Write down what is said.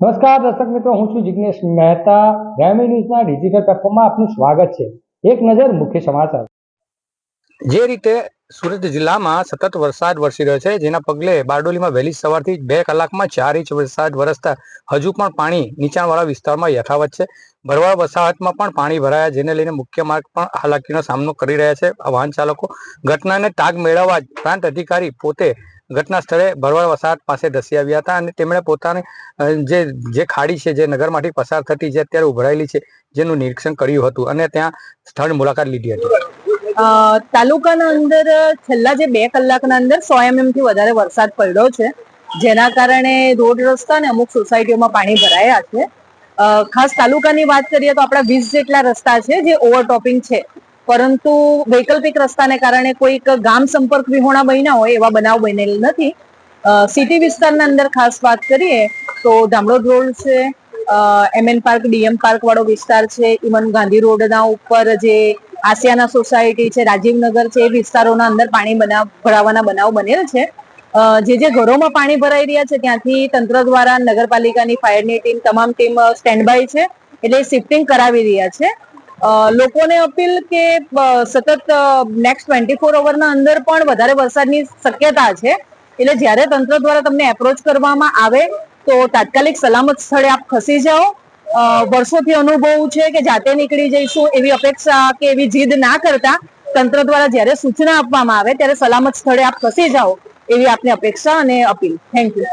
નમસ્કાર, દર્શક મિત્રો, હું છું જિજ્ઞેશ મહેતા. ગ્રામી ન્યૂઝના ડિજિટલ પ્લેટફોર્મમાં આપનું સ્વાગત છે. એક નજર મુખ્ય સમાચાર. જે રીતે સુરત જિલ્લામાં સતત વરસાદ વરસી રહ્યો છે, જેના પગલે બારડોલીમાં વહેલી સવારથી બે કલાકમાં ચાર ઇંચ વરસાદ વરસતા હજુ પણ પાણી નીચાણવાળા વિસ્તારમાં યથાવત છે. ભરવાડ વસાહતમાં પણ પાણી ભરાયા, જેને લઈને મુખ્ય માર્ગ પણ હાલાકીનો સામનો કરી રહ્યા છે. વાહન ચાલકો ઘટનાને તાગ મેળવવા પ્રાંત અધિકારી પોતે ઘટના સ્થળે ભરવાડ વસાહત પાસે ધસી આવ્યા હતા અને તેમણે પોતાની જે જે ખાડી છે, જે નગરમાંથી પસાર થતી જે અત્યારે ઉભરાયેલી છે, જેનું નિરીક્ષણ કર્યું હતું અને ત્યાં સ્થળ મુલાકાત લીધી હતી. તાલુકાના અંદર, છેલ્લા જે બે કલાકના અંદર સો એમએમથી વધારે વરસાદ પડ્યો છે, જેના કારણે રોડ રસ્તા અને અમુક સોસાયટીઓમાં પાણી ભરાયા છે. ખાસ તાલુકાની વાત કરીએ તો આપણા વીસ જેટલા રસ્તા છે, જે ઓવરટોપિંગ છે. પરંતુ વૈકલ્પિક રસ્તાને કારણે કોઈક ગામ સંપર્ક વિહોણા બન્યા હોય, એવા બનાવ બનેલ નથી. સિટી વિસ્તારના અંદર ખાસ વાત કરીએ તો ધામડોદ રોડ છે એમએન પાર્ક ડીએમ પાર્ક વાળો વિસ્તાર છે, ઇવન ગાંધી રોડના ઉપર જે આસિયાના સોસાયટી છે રાજીવનગર છે, એ વિસ્તારોના અંદર પાણી બનાવ, ભરાવાના બનાવ બનેલ છે. જે જે ઘરોમાં પાણી ભરાઈ રહ્યા છે, ત્યાંથી તંત્ર દ્વારા નગરપાલિકાની ફાયરની ટીમ તમામ ટીમ સ્ટેન્ડ બાય છે, એટલે શિફ્ટિંગ કરાવી રહ્યા છે. લોકોને અપીલ કે સતત નેક્સ્ટ ટ્વેન્ટી ફોર અવરના અંદર પણ વધારે વરસાદની શક્યતા છે. એટલે જ્યારે તંત્ર દ્વારા તમને એપ્રોચ કરવામાં આવે, તો તાત્કાલિક સલામત સ્થળે આપ ખસી જાઓ. વર્ષોથી અનુભવ છે કે જાતે નીકળી જઈશું, એવી અપેક્ષા કે એવી જીદ ના કરતા તંત્ર દ્વારા જ્યારે સૂચના આપવામાં આવે, ત્યારે સલામત સ્થળે આપ ખસી જાઓ, એવી આપની અપેક્ષા અને અપીલ. Thank you